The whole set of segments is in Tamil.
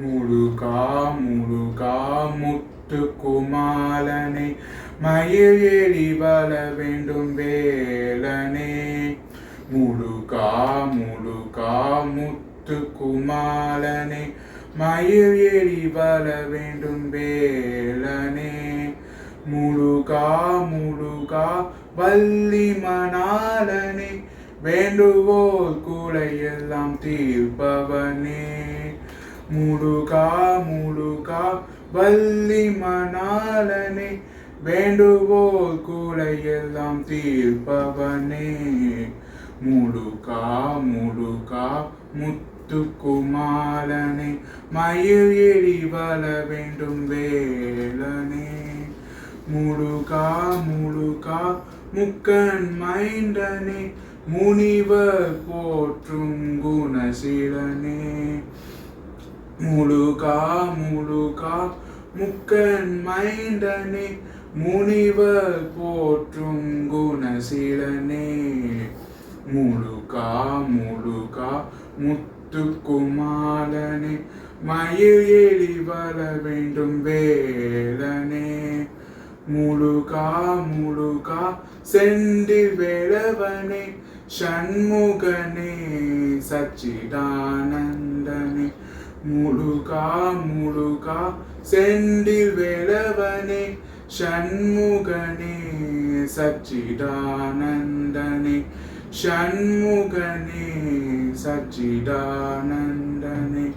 முழுகா முழுகா முத்து குமாலனே மயில் எழி வள வேண்டும் வேலனே. முழுகா முழுகா முத்து குமாலனே மயில் எழி வள வேண்டும் வேலனே. முழுகா முழுகா வள்ளி மணாலனே வேண்டுவோர் கூடையெல்லாம் தீர்ப்பவனே. முழுகா முழுகா வள்ளி மணாலனே வேண்டுவோர் கூடையெல்லாம் தீர்ப்பவனே. முழுகா முழுகா முத்து குமாரனே மயில் எரி வள வேண்டும் வேலனே. முழுகா முழுகா முக்கன் மைண்டனே முனிவர் போற்றும் குணசீலனே. முழுகா முழுகா முக்கன் மைண்டனே முனிவர் போற்றும் குணசீலனே. முழுகா முழுகா முத்து குமாரனே மயில் ஏறி வர வேண்டும் வேலனே. முழுகா முழுகா செண்டி வேளவனே சண்முகனே சச்சிதானந்தனே. முழுகா முழுகா செந்தில் வேளவனே ஷண்முகனே சச்சிதானந்தனே ஷண்முகனே சச்சிதானந்தனே.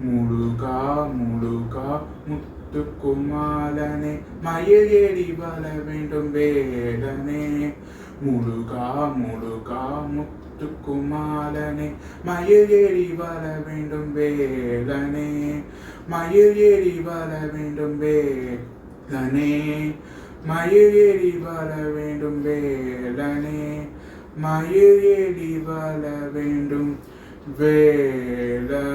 முழுகா முழுகா முத்துக்குமாலனே குமாரனே மயில் ஏறி வள வேண்டும் வேடனே. முழுகா முழுகா முத்துக்குமாலனே மயில் ஏறி வர வேண்டும் வேலனே. மயில் ஏறி வர வேண்டும் வேலனே. மயில் ஏறி வர வேண்டும் வேலனே. மயில் ஏறி வர வேண்டும் வேலனே.